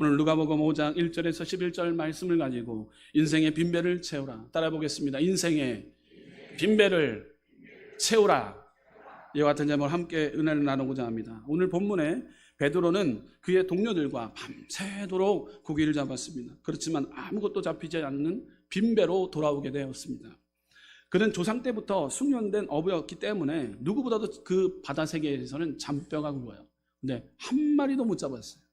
오늘 누가복음 5장 1절에서 11절 말씀을 가지고 인생의 빈배를 채우라. 따라 보겠습니다. 인생의 빈배를 채우라. 이와 같은 제목을 함께 은혜를 나누고자 합니다. 오늘 본문에 베드로는 그의 동료들과 밤새도록 고기를 잡았습니다. 그렇지만 아무것도 잡히지 않는 빈배로 돌아오게 되었습니다. 그는 조상 때부터 숙련된 어부였기 때문에 누구보다도 그 바다 세계에서는 잔뼈가 굵어요. 근데 한 마리도 못 잡았어요.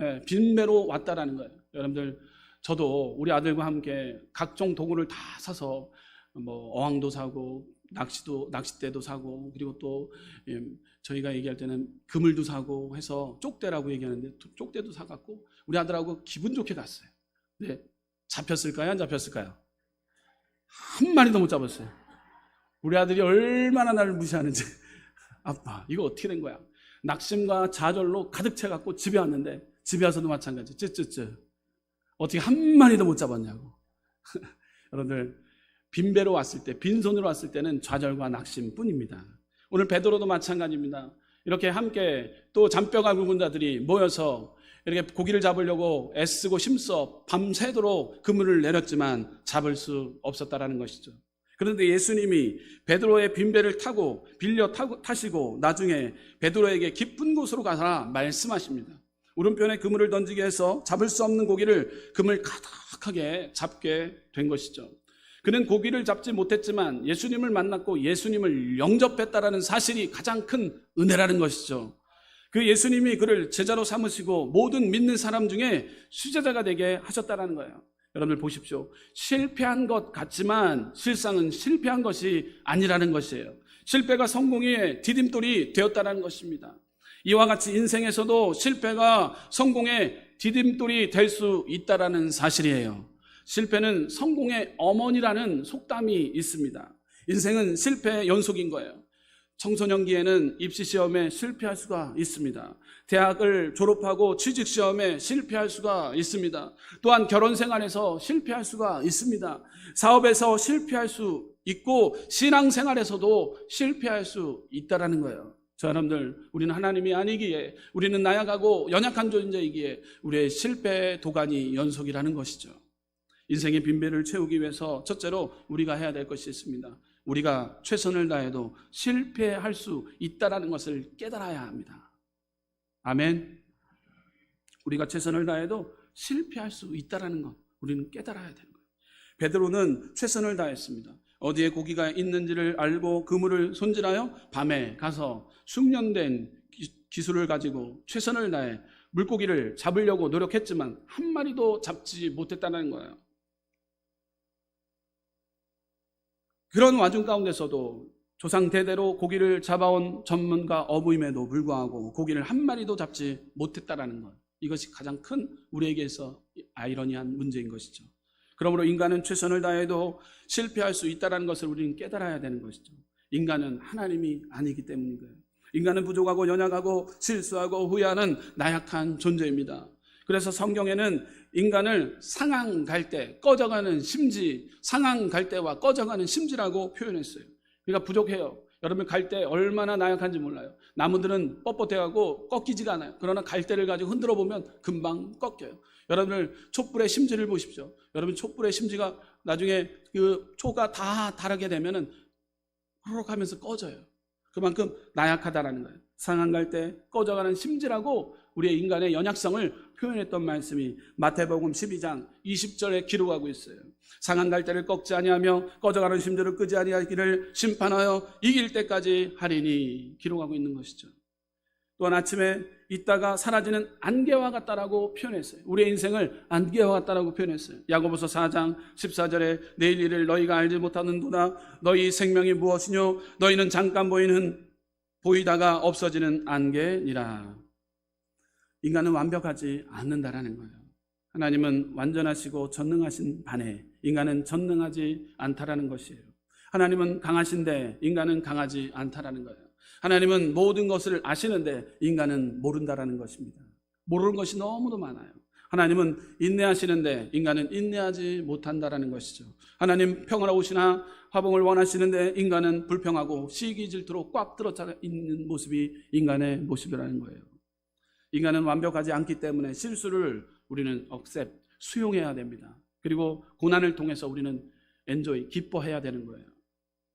예, 빈배로 왔다라는 거예요. 여러분들 저도 우리 아들과 함께 각종 도구를 다 사서 뭐 어항도 사고 낚시도 낚싯대도 사고 그리고 또 예, 저희가 얘기할 때는 그물도 사고 해서 쪽대라고 얘기하는데 쪽대도 사갖고 우리 아들하고 기분 좋게 갔어요. 근데 잡혔을까요? 안 잡혔을까요? 한 마리도 못 잡았어요. 우리 아들이 얼마나 나를 무시하는지 아빠 이거 어떻게 된 거야? 낙심과 좌절로 가득 채갖고 집에 왔는데 집에 와서도 마찬가지. 쯔쯔쯔 어떻게 한 마리도 못 잡았냐고. 여러분들 빈배로 왔을 때 빈손으로 왔을 때는 좌절과 낙심뿐입니다. 오늘 베드로도 마찬가지입니다. 이렇게 함께 또 잔뼈가 굵은 자들이 모여서 이렇게 고기를 잡으려고 애쓰고 힘써 밤새도록 그물을 내렸지만 잡을 수 없었다라는 것이죠. 그런데 예수님이 베드로의 빈배를 타고 빌려 타고, 타시고 나중에 베드로에게 깊은 곳으로 가라 말씀하십니다. 오른편에 그물을 던지게 해서 잡을 수 없는 고기를 그물 가득하게 잡게 된 것이죠. 그는 고기를 잡지 못했지만 예수님을 만났고 예수님을 영접했다라는 사실이 가장 큰 은혜라는 것이죠. 그 예수님이 그를 제자로 삼으시고 모든 믿는 사람 중에 수제자가 되게 하셨다라는 거예요. 여러분들 보십시오. 실패한 것 같지만 실상은 실패한 것이 아니라는 것이에요. 실패가 성공의 디딤돌이 되었다는 것입니다. 이와 같이 인생에서도 실패가 성공의 디딤돌이 될 수 있다라는 사실이에요. 실패는 성공의 어머니라는 속담이 있습니다. 인생은 실패의 연속인 거예요. 청소년기에는 입시 시험에 실패할 수가 있습니다. 대학을 졸업하고 취직 시험에 실패할 수가 있습니다. 또한 결혼 생활에서 실패할 수가 있습니다. 사업에서 실패할 수 있고 신앙 생활에서도 실패할 수 있다라는 거예요. 저 여러분들 우리는 하나님이 아니기에 우리는 나약하고 연약한 존재이기에 우리의 실패 도가니 연속이라는 것이죠. 인생의 빈배를 채우기 위해서 첫째로 우리가 해야 될 것이 있습니다. 우리가 최선을 다해도 실패할 수 있다라는 것을 깨달아야 합니다. 아멘. 우리가 최선을 다해도 실패할 수 있다라는 것 우리는 깨달아야 되는 거예요. 베드로는 최선을 다했습니다. 어디에 고기가 있는지를 알고 그물을 손질하여 밤에 가서 숙련된 기술을 가지고 최선을 다해 물고기를 잡으려고 노력했지만 한 마리도 잡지 못했다는 거예요. 그런 와중 가운데서도 조상 대대로 고기를 잡아온 전문가 어부임에도 불구하고 고기를 한 마리도 잡지 못했다라는 것. 이것이 가장 큰 우리에게서 아이러니한 문제인 것이죠. 그러므로 인간은 최선을 다해도 실패할 수 있다는 것을 우리는 깨달아야 되는 것이죠. 인간은 하나님이 아니기 때문인 거예요. 인간은 부족하고 연약하고 실수하고 후회하는 나약한 존재입니다. 그래서 성경에는 인간을 상한 갈대, 꺼져가는 심지, 상한 갈대와 꺼져가는 심지라고 표현했어요. 그러니까 부족해요. 여러분 갈대 얼마나 나약한지 몰라요. 나무들은 뻣뻣해하고 꺾이지가 않아요. 그러나 갈대를 가지고 흔들어 보면 금방 꺾여요. 여러분들 촛불의 심지를 보십시오. 여러분 촛불의 심지가 나중에 그 초가 다 다르게 되면은 호록 하면서 꺼져요. 그만큼 나약하다라는 거예요. 상한 갈대, 꺼져가는 심지라고 우리의 인간의 연약성을 표현했던 말씀이 마태복음 12장 20절에 기록하고 있어요. 상한 갈대를 꺾지 아니하며 꺼져가는 심지를 끄지 아니하기를 심판하여 이길 때까지 하리니 기록하고 있는 것이죠. 또한 아침에 있다가 사라지는 안개와 같다라고 표현했어요. 우리의 인생을 안개와 같다라고 표현했어요. 야고보서 4장 14절에 내일 일을 너희가 알지 못하는도다. 너희 생명이 무엇이뇨? 너희는 잠깐 보이는 보이다가 없어지는 안개니라. 인간은 완벽하지 않는다라는 거예요. 하나님은 완전하시고 전능하신 반에 인간은 전능하지 않다라는 것이에요. 하나님은 강하신데 인간은 강하지 않다라는 거예요. 하나님은 모든 것을 아시는데 인간은 모른다라는 것입니다. 모르는 것이 너무도 많아요. 하나님은 인내하시는데 인간은 인내하지 못한다라는 것이죠. 하나님 평화로우시나 화봉을 원하시는데 인간은 불평하고 시기 질투로 꽉 들어차 있는 모습이 인간의 모습이라는 거예요. 인간은 완벽하지 않기 때문에 실수를 우리는 억셉, 수용해야 됩니다. 그리고 고난을 통해서 우리는 엔조이, 기뻐해야 되는 거예요.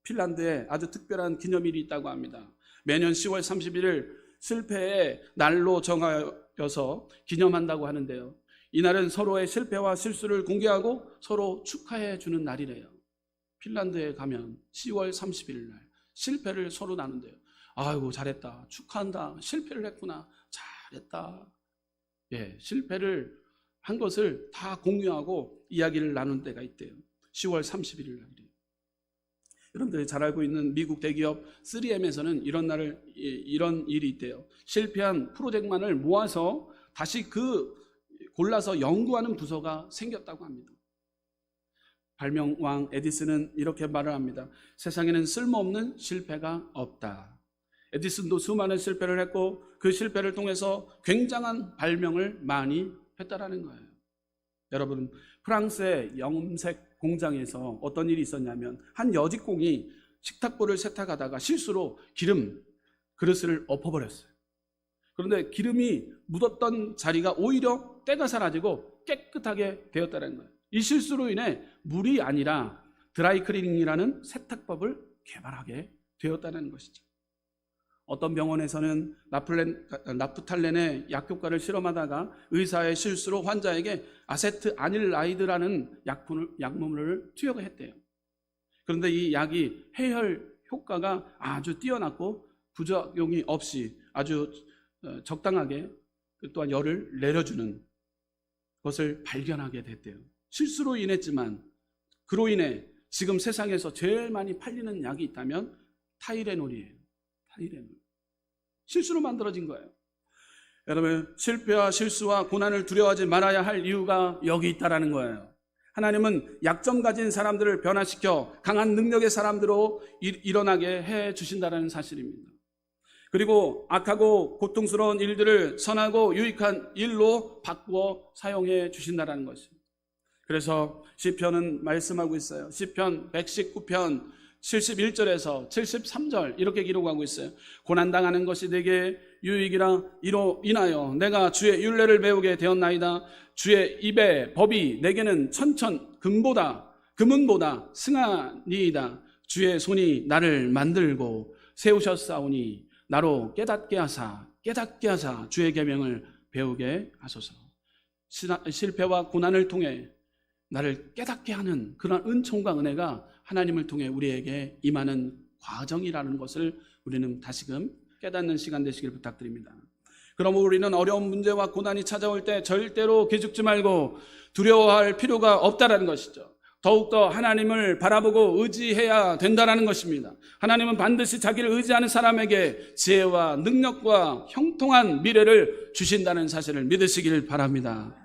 핀란드에 아주 특별한 기념일이 있다고 합니다. 매년 10월 31일 실패의 날로 정하여서 기념한다고 하는데요. 이날은 서로의 실패와 실수를 공개하고 서로 축하해 주는 날이래요. 핀란드에 가면 10월 31일 날 실패를 서로 나눈대요. 아이고 잘했다. 축하한다. 실패를 했구나. 잘했다. 예, 실패를 한 것을 다 공유하고 이야기를 나눈 때가 있대요. 10월 31일 날이래요. 여러분들이 잘 알고 있는 미국 대기업 3M에서는 이런 날을 이- 이런 일이 있대요. 실패한 프로젝트만을 모아서 다시 그 골라서 연구하는 부서가 생겼다고 합니다. 발명왕 에디슨은 이렇게 말을 합니다. 세상에는 쓸모없는 실패가 없다. 에디슨도 수많은 실패를 했고 그 실패를 통해서 굉장한 발명을 많이 했다라는 거예요. 여러분, 프랑스의 염색 공장에서 어떤 일이 있었냐면 한 여직공이 식탁보를 세탁하다가 실수로 기름 그릇을 엎어버렸어요. 그런데 기름이 묻었던 자리가 오히려 때가 사라지고 깨끗하게 되었다는 거예요. 이 실수로 인해 물이 아니라 드라이클리닝이라는 세탁법을 개발하게 되었다는 것이죠. 어떤 병원에서는 나플렌, 나프탈렌의 약효과를 실험하다가 의사의 실수로 환자에게 아세트 아닐라이드라는 약품을, 약물을 투여했대요. 그런데 이 약이 해열 효과가 아주 뛰어났고 부작용이 없이 아주 어, 적당하게 또한 열을 내려주는 것을 발견하게 됐대요. 실수로 인했지만 그로 인해 지금 세상에서 제일 많이 팔리는 약이 있다면 타이레놀이에요. 타이레놀. 실수로 만들어진 거예요. 여러분, 실패와 실수와 고난을 두려워하지 말아야 할 이유가 여기 있다라는 거예요. 하나님은 약점 가진 사람들을 변화시켜 강한 능력의 사람들로 일- 일어나게 해 주신다라는 사실입니다. 그리고 악하고 고통스러운 일들을 선하고 유익한 일로 바꾸어 사용해 주신다라는 것입니다. 그래서 시편은 말씀하고 있어요. 시편 119편 71절에서 73절 이렇게 기록하고 있어요. 고난 당하는 것이 내게 유익이라 이로 인하여 내가 주의 율례를 배우게 되었나이다. 주의 입의 법이 내게는 천천 금보다 금은보다 승하니이다. 주의 손이 나를 만들고 세우셨사오니 나로 깨닫게 하사 깨닫게 하사 주의 계명을 배우게 하소서. 실패와 고난을 통해 나를 깨닫게 하는 그런 은총과 은혜가 하나님을 통해 우리에게 임하는 과정이라는 것을 우리는 다시금 깨닫는 시간 되시길 부탁드립니다. 그럼 우리는 어려운 문제와 고난이 찾아올 때 절대로 기죽지 말고 두려워할 필요가 없다라는 것이죠. 더욱더 하나님을 바라보고 의지해야 된다라는 것입니다. 하나님은 반드시 자기를 의지하는 사람에게 지혜와 능력과 형통한 미래를 주신다는 사실을 믿으시길 바랍니다.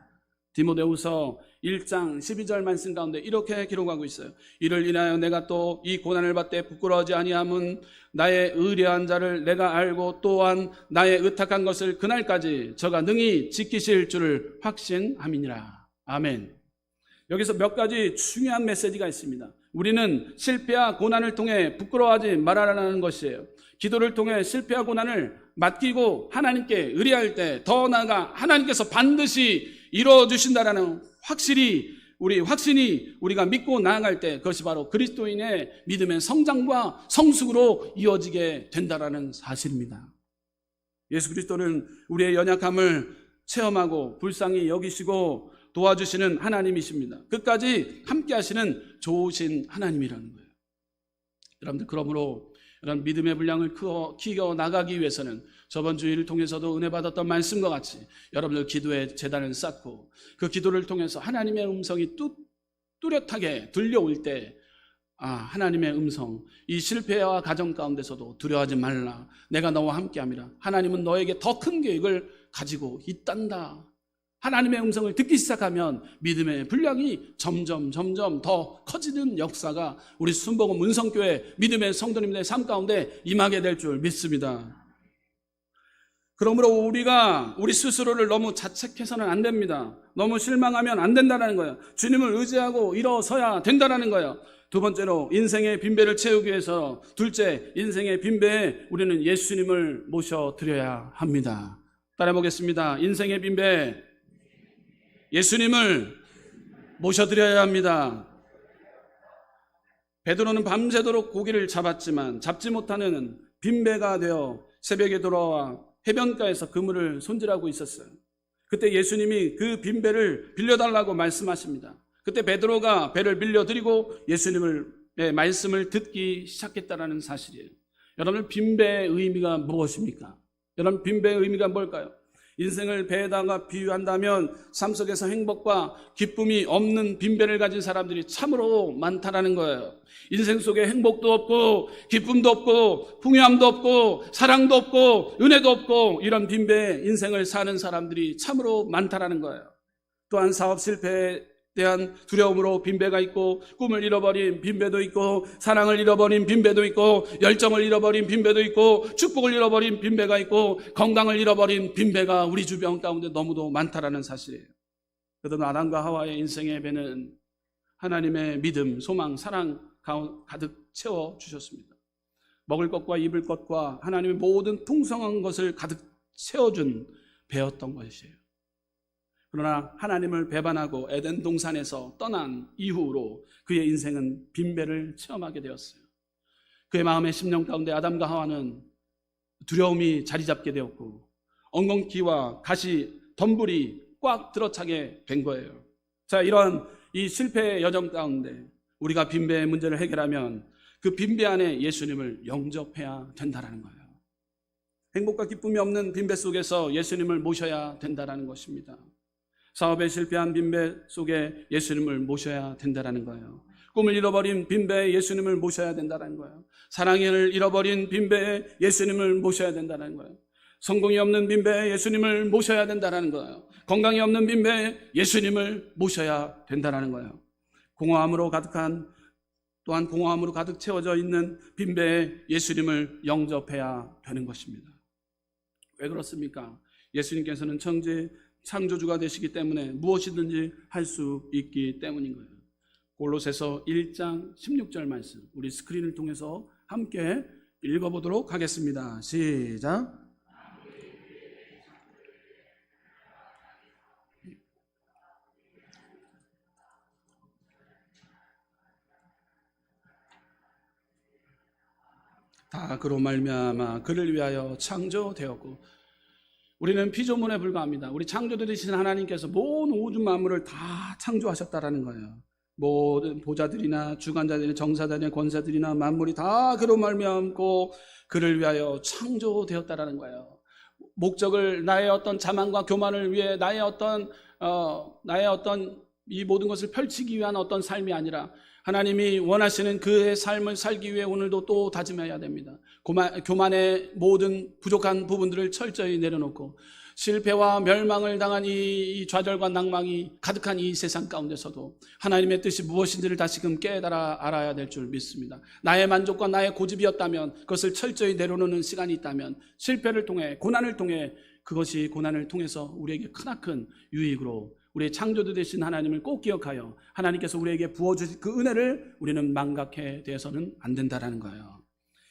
디모데후서 1장 12절 말씀 가운데 이렇게 기록하고 있어요. 이를 인하여 내가 또 이 고난을 받되 부끄러워하지 아니함은 나의 의뢰한 자를 내가 알고 또한 나의 의탁한 것을 그날까지 저가 능히 지키실 줄을 확신함이니라. 아멘. 여기서 몇 가지 중요한 메시지가 있습니다. 우리는 실패와 고난을 통해 부끄러워하지 말아라는 것이에요. 기도를 통해 실패와 고난을 맡기고 하나님께 의뢰할 때 더 나아가 하나님께서 반드시 이루어 주신다라는 확실히 우리 확신이 우리가 믿고 나아갈 때 그것이 바로 그리스도인의 믿음의 성장과 성숙으로 이어지게 된다라는 사실입니다. 예수 그리스도는 우리의 연약함을 체험하고 불쌍히 여기시고 도와주시는 하나님이십니다. 끝까지 함께 하시는 좋으신 하나님이라는 거예요. 여러분들 그러므로 이런 믿음의 분량을 키워 나가기 위해서는 저번 주일을 통해서도 은혜 받았던 말씀과 같이 여러분들 기도의 재단을 쌓고 그 기도를 통해서 하나님의 음성이 뚜, 뚜렷하게 들려올 때 아, 하나님의 음성, 이 실패와 가정 가운데서도 두려워하지 말라. 내가 너와 함께 함이라. 하나님은 너에게 더 큰 계획을 가지고 있단다. 하나님의 음성을 듣기 시작하면 믿음의 분량이 점점 점점 더 커지는 역사가 우리 순복음 문성교회 믿음의 성도님들의 삶 가운데 임하게 될 줄 믿습니다. 그러므로 우리가 우리 스스로를 너무 자책해서는 안 됩니다. 너무 실망하면 안 된다는 거예요. 주님을 의지하고 일어서야 된다는 거예요. 두 번째로 인생의 빈배를 채우기 위해서 둘째 인생의 빈배에 우리는 예수님을 모셔 드려야 합니다. 따라 보겠습니다. 인생의 빈배 예수님을 모셔 드려야 합니다. 베드로는 밤새도록 고기를 잡았지만 잡지 못하는 빈배가 되어 새벽에 돌아와 해변가에서 그물을 손질하고 있었어요. 그때 예수님이 그 빈 배를 빌려달라고 말씀하십니다. 그때 베드로가 배를 빌려드리고 예수님을 의 말씀을 듣기 시작했다라는 사실이에요. 여러분 빈배의 의미가 무엇입니까? 여러분 빈배의 의미가 뭘까요? 인생을 배에다가 비유한다면 삶 속에서 행복과 기쁨이 없는 빈배를 가진 사람들이 참으로 많다라는 거예요. 인생 속에 행복도 없고 기쁨도 없고 풍요함도 없고 사랑도 없고 은혜도 없고 이런 빈배 인생을 사는 사람들이 참으로 많다라는 거예요. 또한 사업 실패에 대한 두려움으로 빈배가 있고 꿈을 잃어버린 빈배도 있고 사랑을 잃어버린 빈배도 있고 열정을 잃어버린 빈배도 있고 축복을 잃어버린 빈배가 있고 건강을 잃어버린 빈배가 우리 주변 가운데 너무도 많다라는 사실이에요. 그래도 아담과 하와의 인생의 배는 하나님의 믿음, 소망, 사랑 가득 채워 주셨습니다. 먹을 것과 입을 것과 하나님의 모든 풍성한 것을 가득 채워준 배였던 것이에요. 그러나 하나님을 배반하고 에덴 동산에서 떠난 이후로 그의 인생은 빈배를 체험하게 되었어요. 그의 마음의 심령 가운데 아담과 하와는 두려움이 자리 잡게 되었고 엉겅퀴와 가시 덤불이 꽉 들어차게 된 거예요. 자, 이런 이 실패의 여정 가운데 우리가 빈배의 문제를 해결하면 그 빈배 안에 예수님을 영접해야 된다라는 거예요. 행복과 기쁨이 없는 빈배 속에서 예수님을 모셔야 된다라는 것입니다. 사업에 실패한 빈배 속에 예수님을 모셔야 된다라는 거예요. 꿈을 잃어버린 빈배에 예수님을 모셔야 된다는 거예요. 사랑을 잃어버린 빈배에 예수님을 모셔야 된다는 거예요. 성공이 없는 빈배에 예수님을 모셔야 된다는 거예요. 건강이 없는 빈배에 예수님을 모셔야 된다는 거예요. 공허함으로 가득한 또한 공허함으로 가득 채워져 있는 빈배에 예수님을 영접해야 되는 것입니다. 왜 그렇습니까? 예수님께서는 천지 창조주가 되시기 때문에 무엇이든지 할 수 있기 때문인 거예요. 골로새서 1장 16절 말씀 우리 스크린을 통해서 함께 읽어보도록 하겠습니다. 시작. 다 그로 말미암아 그를 위하여 창조되었고 우리는 피조물에 불과합니다. 우리 창조되신 하나님께서 모든 우주 만물을 다 창조하셨다라는 거예요. 모든 보자들이나 주관자들이나 정사들이나 권사들이나 만물이 다 그로 말미암고 그를 위하여 창조되었다라는 거예요. 목적을 나의 어떤 자만과 교만을 위해 나의 어떤 어, 나의 어떤 이 모든 것을 펼치기 위한 어떤 삶이 아니라 하나님이 원하시는 그의 삶을 살기 위해 오늘도 또 다짐해야 됩니다. 교만, 교만의 모든 부족한 부분들을 철저히 내려놓고 실패와 멸망을 당한 이 좌절과 낭망이 가득한 이 세상 가운데서도 하나님의 뜻이 무엇인지를 다시금 깨달아 알아야 될 줄 믿습니다. 나의 만족과 나의 고집이었다면 그것을 철저히 내려놓는 시간이 있다면 실패를 통해 고난을 통해 그것이 고난을 통해서 우리에게 크나큰 유익으로 우리의 창조도 되신 하나님을 꼭 기억하여 하나님께서 우리에게 부어주신 그 은혜를 우리는 망각해 대해서는 안 된다라는 거예요.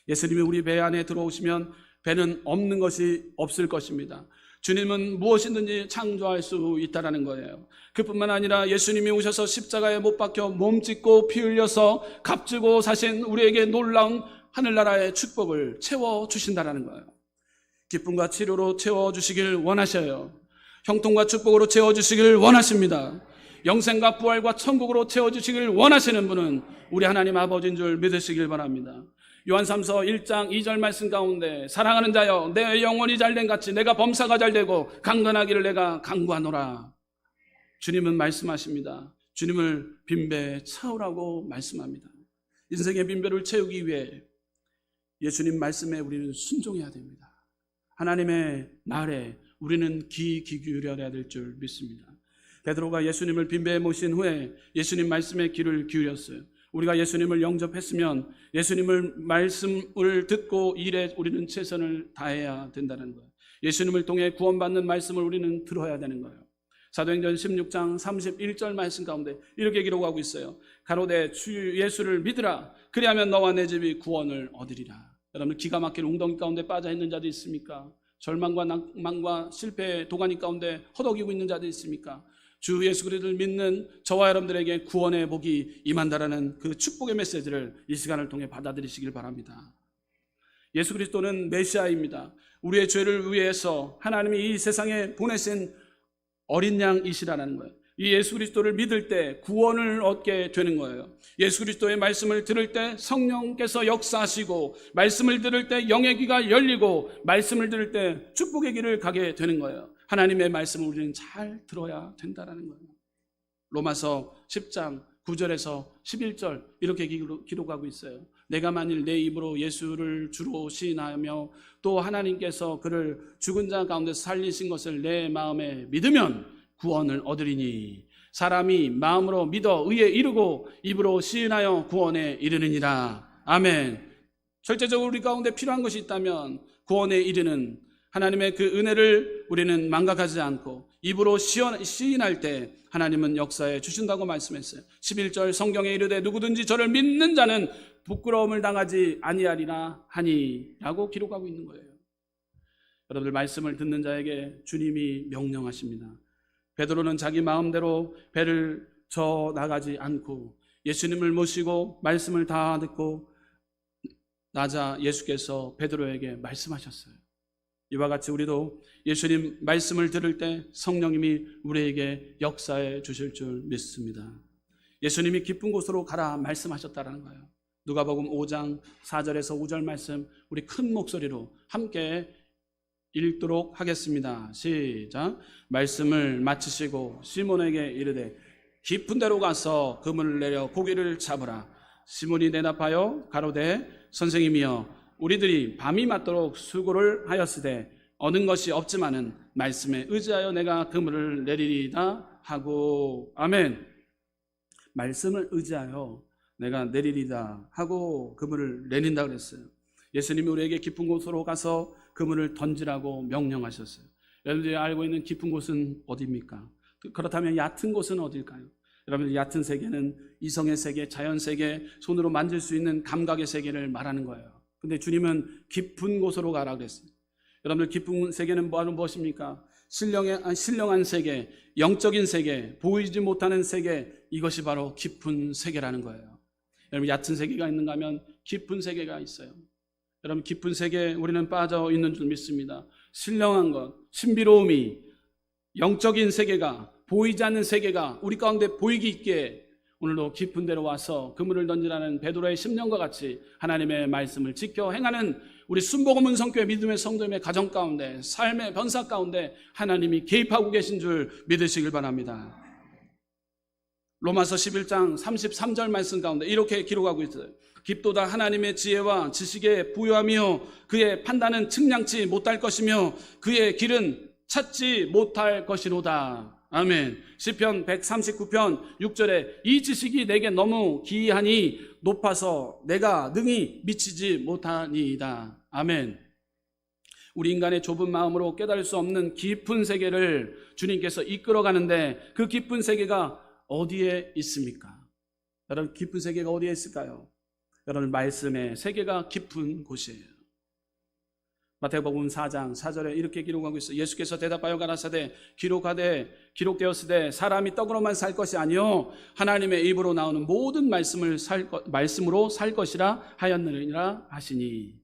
예수님이 우리 배 안에 들어오시면 배는 없는 것이 없을 것입니다. 주님은 무엇이든지 창조할 수 있다라는 거예요. 그뿐만 아니라 예수님이 오셔서 십자가에 못 박혀 몸 찢고 피 흘려서 값지고 사신 우리에게 놀라운 하늘나라의 축복을 채워 주신다라는 거예요. 기쁨과 치료로 채워 주시길 원하셔요. 형통과 축복으로 채워주시길 원하십니다. 영생과 부활과 천국으로 채워주시길 원하시는 분은 우리 하나님 아버지인 줄 믿으시길 바랍니다. 요한 3서 1장 2절 말씀 가운데 사랑하는 자여 내 영혼이 잘된 같이 내가 범사가 잘되고 강건하기를 내가 강구하노라. 주님은 말씀하십니다. 주님을 빈배 채우라고 말씀합니다. 인생의 빈배를 채우기 위해 예수님 말씀에 우리는 순종해야 됩니다. 하나님의 말에 우리는 귀 기울여야 될 줄 믿습니다. 베드로가 예수님을 빈배에 모신 후에 예수님 말씀에 귀를 기울였어요. 우리가 예수님을 영접했으면 예수님을 말씀을 듣고 일에 우리는 최선을 다해야 된다는 거예요. 예수님을 통해 구원받는 말씀을 우리는 들어야 되는 거예요. 사도행전 16장 31절 말씀 가운데 이렇게 기록하고 있어요. 가로되 주 예수를 믿으라. 그리하면 너와 내 집이 구원을 얻으리라. 여러분 기가 막힌 웅덩이 가운데 빠져 있는 자도 있습니까? 절망과 낭만과 실패의 도가니 가운데 허덕이고 있는 자들 있습니까? 주 예수 그리스도를 믿는 저와 여러분들에게 구원의 복이 임한다라는 그 축복의 메시지를 이 시간을 통해 받아들이시길 바랍니다. 예수 그리스도는 메시아입니다. 우리의 죄를 위해서 하나님이 이 세상에 보내신 어린 양이시라는 거예요. 이 예수 그리스도를 믿을 때 구원을 얻게 되는 거예요. 예수 그리스도의 말씀을 들을 때 성령께서 역사하시고 말씀을 들을 때 영의 귀가 열리고 말씀을 들을 때 축복의 길을 가게 되는 거예요. 하나님의 말씀을 우리는 잘 들어야 된다라는 거예요. 로마서 10장 9절에서 11절 이렇게 기록하고 있어요. 내가 만일 내 입으로 예수를 주로 시인하며 또 하나님께서 그를 죽은 자 가운데서 살리신 것을 내 마음에 믿으면 구원을 얻으리니 사람이 마음으로 믿어 의에 이르고 입으로 시인하여 구원에 이르느니라. 아멘. 절대적으로 우리 가운데 필요한 것이 있다면 구원에 이르는 하나님의 그 은혜를 우리는 망각하지 않고 입으로 시인할 때 하나님은 역사에 주신다고 말씀했어요. 11절 성경에 이르되 누구든지 저를 믿는 자는 부끄러움을 당하지 아니하리라 하니라고 기록하고 있는 거예요. 여러분들 말씀을 듣는 자에게 주님이 명령하십니다. 베드로는 자기 마음대로 배를 저 나가지 않고 예수님을 모시고 말씀을 다 듣고 나자 예수께서 베드로에게 말씀하셨어요. 이와 같이 우리도 예수님 말씀을 들을 때 성령님이 우리에게 역사해 주실 줄 믿습니다. 예수님이 깊은 곳으로 가라 말씀하셨다라는 거예요. 누가복음 5장 4절에서 5절 말씀 우리 큰 목소리로 함께 읽도록 하겠습니다. 시작. 말씀을 마치시고 시몬에게 이르되 깊은 데로 가서 그물을 내려 고기를 잡으라. 시몬이 대답하여 가로되 선생님이여 우리들이 밤이 맞도록 수고를 하였으되 얻은 것이 없지만은 말씀에 의지하여 내가 그물을 내리리다 하고 아멘. 말씀을 의지하여 내가 내리리다 하고 그물을 내린다 그랬어요. 예수님이 우리에게 깊은 곳으로 가서 그물을 던지라고 명령하셨어요. 여러분들이 알고 있는 깊은 곳은 어디입니까? 그렇다면 얕은 곳은 어딜까요? 여러분 얕은 세계는 이성의 세계, 자연 세계, 손으로 만질 수 있는 감각의 세계를 말하는 거예요. 근데 주님은 깊은 곳으로 가라 그랬어요. 여러분들 깊은 세계는 뭐하는 무엇입니까? 신령의, 아, 신령한 세계, 영적인 세계, 보이지 못하는 세계, 이것이 바로 깊은 세계라는 거예요. 여러분 얕은 세계가 있는가 하면 깊은 세계가 있어요. 여러분 깊은 세계에 우리는 빠져 있는 줄 믿습니다. 신령한 것, 신비로움이 영적인 세계가 보이지 않는 세계가 우리 가운데 보이기 있게 오늘도 깊은 데로 와서 그물을 던지라는 베드로의 심령과 같이 하나님의 말씀을 지켜 행하는 우리 순복음 은성교회 믿음의 성도님의 가정 가운데 삶의 변사 가운데 하나님이 개입하고 계신 줄 믿으시길 바랍니다. 로마서 11장 33절 말씀 가운데 이렇게 기록하고 있어요. 깊도다 하나님의 지혜와 지식에 부여하며 그의 판단은 측량치 못할 것이며 그의 길은 찾지 못할 것이로다. 아멘. 시편 139편 6절에 이 지식이 내게 너무 기이하니 높아서 내가 능히 미치지 못하니이다. 아멘. 우리 인간의 좁은 마음으로 깨달을 수 없는 깊은 세계를 주님께서 이끌어 가는데 그 깊은 세계가 어디에 있습니까? 여러분 깊은 세계가 어디에 있을까요? 여러분 말씀의 세계가 깊은 곳이에요. 마태복음 4장 4절에 이렇게 기록하고 있어요. 예수께서 대답하여 가라사대 기록하되 기록되었으되 사람이 떡으로만 살 것이 아니요 하나님의 입으로 나오는 모든 말씀을 살 말씀으로 살 것이라 하였느니라 하시니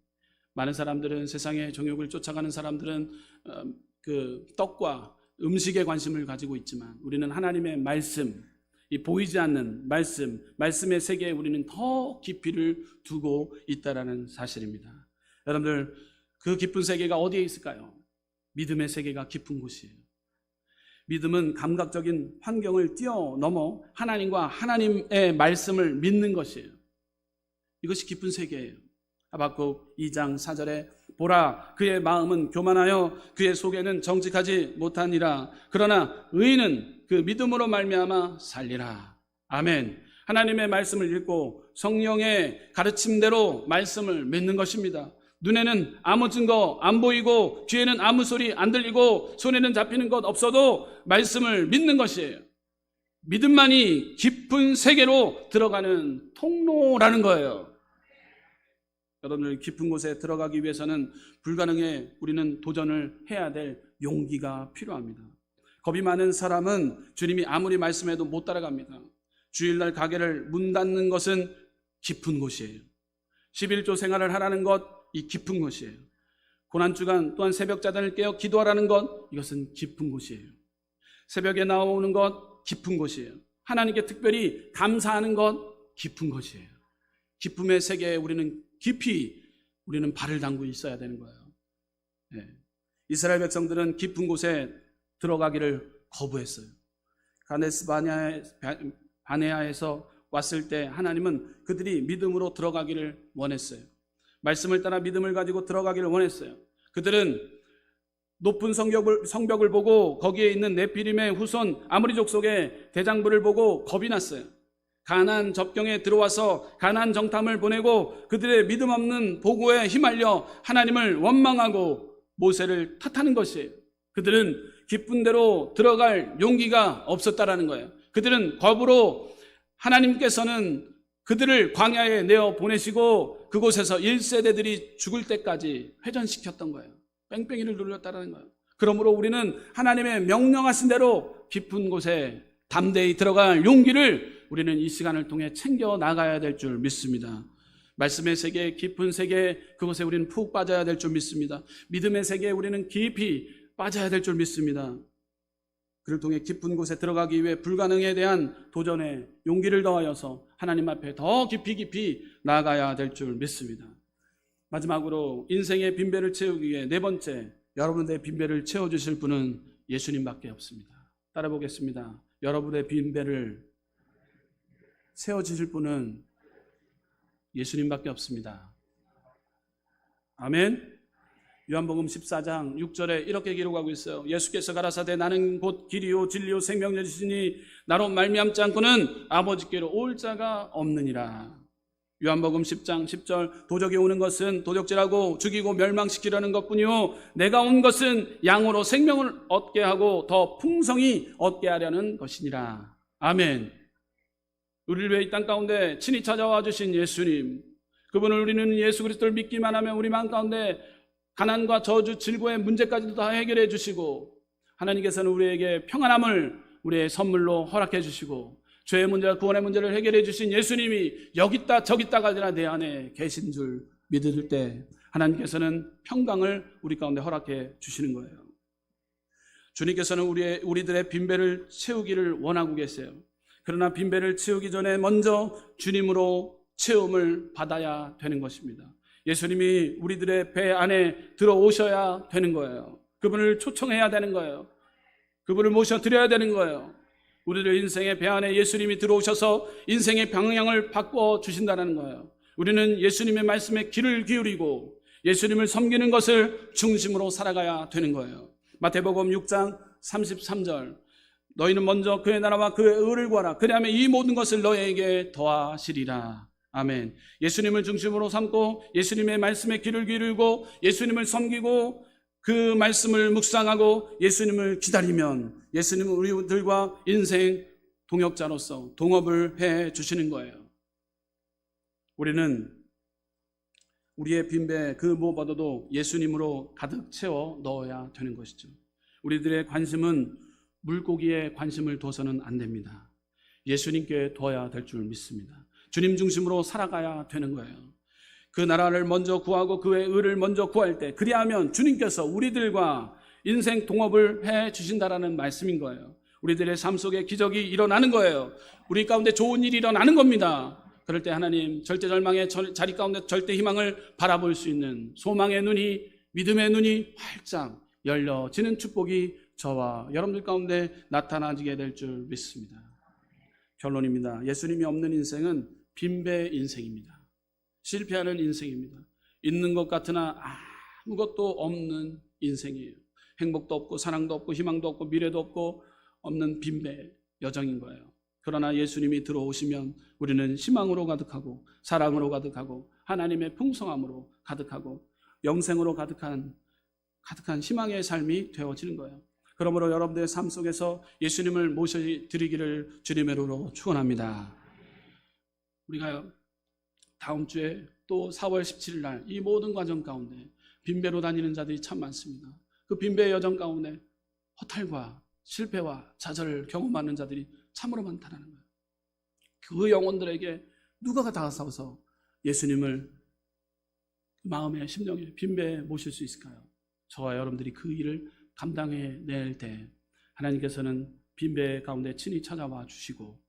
많은 사람들은 세상의 정욕을 쫓아가는 사람들은 어, 그 떡과 음식에 관심을 가지고 있지만 우리는 하나님의 말씀 이 보이지 않는 말씀 말씀의 세계에 우리는 더 깊이를 두고 있다라는 사실입니다. 여러분들 그 깊은 세계가 어디에 있을까요? 믿음의 세계가 깊은 곳이에요. 믿음은 감각적인 환경을 뛰어넘어 하나님과 하나님의 말씀을 믿는 것이에요. 이것이 깊은 세계예요. 하박국 2장 4절에 보라 그의 마음은 교만하여 그의 속에는 정직하지 못하니라 그러나 의인은 그 믿음으로 말미암아 살리라. 아멘. 하나님의 말씀을 읽고 성령의 가르침대로 말씀을 믿는 것입니다. 눈에는 아무 증거 안 보이고 귀에는 아무 소리 안 들리고 손에는 잡히는 것 없어도 말씀을 믿는 것이에요. 믿음만이 깊은 세계로 들어가는 통로라는 거예요. 여러분들 깊은 곳에 들어가기 위해서는 불가능에 우리는 도전을 해야 될 용기가 필요합니다. 겁이 많은 사람은 주님이 아무리 말씀해도 못 따라갑니다. 주일날 가게를 문 닫는 것은 깊은 곳이에요. 11조 생활을 하라는 것, 이 깊은 곳이에요. 고난주간 또한 새벽 자단을 깨어 기도하라는 것, 이것은 깊은 곳이에요. 새벽에 나오는 것, 깊은 곳이에요. 하나님께 특별히 감사하는 것, 깊은 곳이에요. 기쁨의 세계에 우리는 깊이 우리는 발을 담고 있어야 되는 거예요. 예. 이스라엘 백성들은 깊은 곳에 들어가기를 거부했어요. 가네스 바네아에- 바네아에서 왔을 때 하나님은 그들이 믿음으로 들어가기를 원했어요. 말씀을 따라 믿음을 가지고 들어가기를 원했어요. 그들은 높은 성벽을, 성벽을 보고 거기에 있는 네피림의 후손 아무리 족 속의 대장부를 보고 겁이 났어요. 가난 접경에 들어와서 가난 정탐을 보내고 그들의 믿음 없는 보고에 휘말려 하나님을 원망하고 모세를 탓하는 것이에요. 그들은 기쁜 대로 들어갈 용기가 없었다라는 거예요. 그들은 겁으로 하나님께서는 그들을 광야에 내어 보내시고 그곳에서 1세대들이 죽을 때까지 회전시켰던 거예요. 뺑뺑이를 눌렸다는 거예요. 그러므로 우리는 하나님의 명령하신 대로 깊은 곳에 담대히 들어갈 용기를 우리는 이 시간을 통해 챙겨 나가야 될 줄 믿습니다. 말씀의 세계, 깊은 세계, 그곳에 우리는 푹 빠져야 될 줄 믿습니다. 믿음의 세계에 우리는 깊이 빠져야 될 줄 믿습니다. 그를 통해 깊은 곳에 들어가기 위해 불가능에 대한 도전에 용기를 더하여서 하나님 앞에 더 깊이 깊이 나아가야 될 줄 믿습니다. 마지막으로 인생의 빈배를 채우기 위해 네 번째 여러분의 빈배를 채워주실 분은 예수님밖에 없습니다. 따라 보겠습니다. 여러분의 빈배를 채워주실 분은 예수님밖에 없습니다. 아멘. 요한복음 14장 6절에 이렇게 기록하고 있어요. 예수께서 가라사대 나는 곧 길이요 진리요 생명이시니 나로 말미암지 않고는 아버지께로 올 자가 없느니라. 요한복음 10장 10절 도적이 오는 것은 도적질하고 죽이고 멸망시키려는 것뿐이요 내가 온 것은 양으로 생명을 얻게 하고 더 풍성히 얻게 하려는 것이니라. 아멘. 우리를 위해 이 땅 가운데 친히 찾아와 주신 예수님. 그분을 우리는 예수 그리스도를 믿기만 하면 우리 마음 가운데 가난과 저주, 질고의 문제까지도 다 해결해 주시고 하나님께서는 우리에게 평안함을 우리의 선물로 허락해 주시고 죄의 문제와 구원의 문제를 해결해 주신 예수님이 여기 있다 저기 있다가 아니라 내 안에 계신 줄 믿을 때 하나님께서는 평강을 우리 가운데 허락해 주시는 거예요. 주님께서는 우리의, 우리들의 빈배를 채우기를 원하고 계세요. 그러나 빈배를 채우기 전에 먼저 주님으로 채움을 받아야 되는 것입니다. 예수님이 우리들의 배 안에 들어오셔야 되는 거예요. 그분을 초청해야 되는 거예요. 그분을 모셔드려야 되는 거예요. 우리들 인생의 배 안에 예수님이 들어오셔서 인생의 방향을 바꿔 주신다는 거예요. 우리는 예수님의 말씀에 귀를 기울이고 예수님을 섬기는 것을 중심으로 살아가야 되는 거예요. 마태복음 6장 33절 너희는 먼저 그의 나라와 그의 의를 구하라. 그리하면 이 모든 것을 너희에게 더하시리라. 아멘. 예수님을 중심으로 삼고 예수님의 말씀에 귀를 기울이고 예수님을 섬기고 그 말씀을 묵상하고 예수님을 기다리면 예수님은 우리들과 인생 동역자로서 동업을 해 주시는 거예요. 우리는 우리의 빈배 그 무엇보다도 예수님으로 가득 채워 넣어야 되는 것이죠. 우리들의 관심은 물고기에 관심을 둬서는 안 됩니다. 예수님께 둬야 될 줄 믿습니다. 주님 중심으로 살아가야 되는 거예요. 그 나라를 먼저 구하고 그의 의를 먼저 구할 때 그리하면 주님께서 우리들과 인생 동업을 해 주신다라는 말씀인 거예요. 우리들의 삶 속에 기적이 일어나는 거예요. 우리 가운데 좋은 일이 일어나는 겁니다. 그럴 때 하나님 절대 절망의 자리 가운데 절대 희망을 바라볼 수 있는 소망의 눈이 믿음의 눈이 활짝 열려지는 축복이 저와 여러분들 가운데 나타나지게 될 줄 믿습니다. 결론입니다. 예수님이 없는 인생은 빈배 인생입니다. 실패하는 인생입니다. 있는 것 같으나 아무것도 없는 인생이에요. 행복도 없고 사랑도 없고 희망도 없고 미래도 없고 없는 빈배 여정인 거예요. 그러나 예수님이 들어오시면 우리는 희망으로 가득하고 사랑으로 가득하고 하나님의 풍성함으로 가득하고 영생으로 가득한 가득한 희망의 삶이 되어지는 거예요. 그러므로 여러분들의 삶 속에서 예수님을 모셔드리기를 주님의 이름으로 축원합니다. 우리가 다음 주에 또 4월 17일 날 이 모든 과정 가운데 빈배로 다니는 자들이 참 많습니다. 그 빈배의 여정 가운데 허탈과 실패와 좌절을 경험하는 자들이 참으로 많다는 거예요. 그 영혼들에게 누가 다가서서 예수님을 마음의 심령에 빈배에 모실 수 있을까요? 저와 여러분들이 그 일을 감당해 낼 때 하나님께서는 빈배 가운데 친히 찾아와 주시고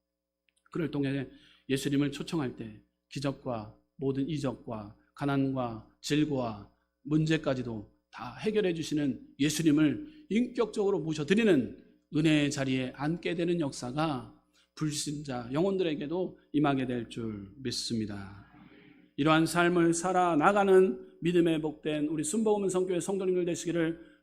그를 통해 예수님을 초청할 때 기적과 모든 이적과 가난과 질고와 문제까지도 다 해결해 주시는 예수님을 인격적으로 모셔드리는 은혜의 자리에 앉게 되는 역사가 불신자 영혼들에게도 임하게 될 줄 믿습니다. 이러한 삶을 살아나가는 믿음에 복된 우리 순복음 성교회 성도님들 되시기를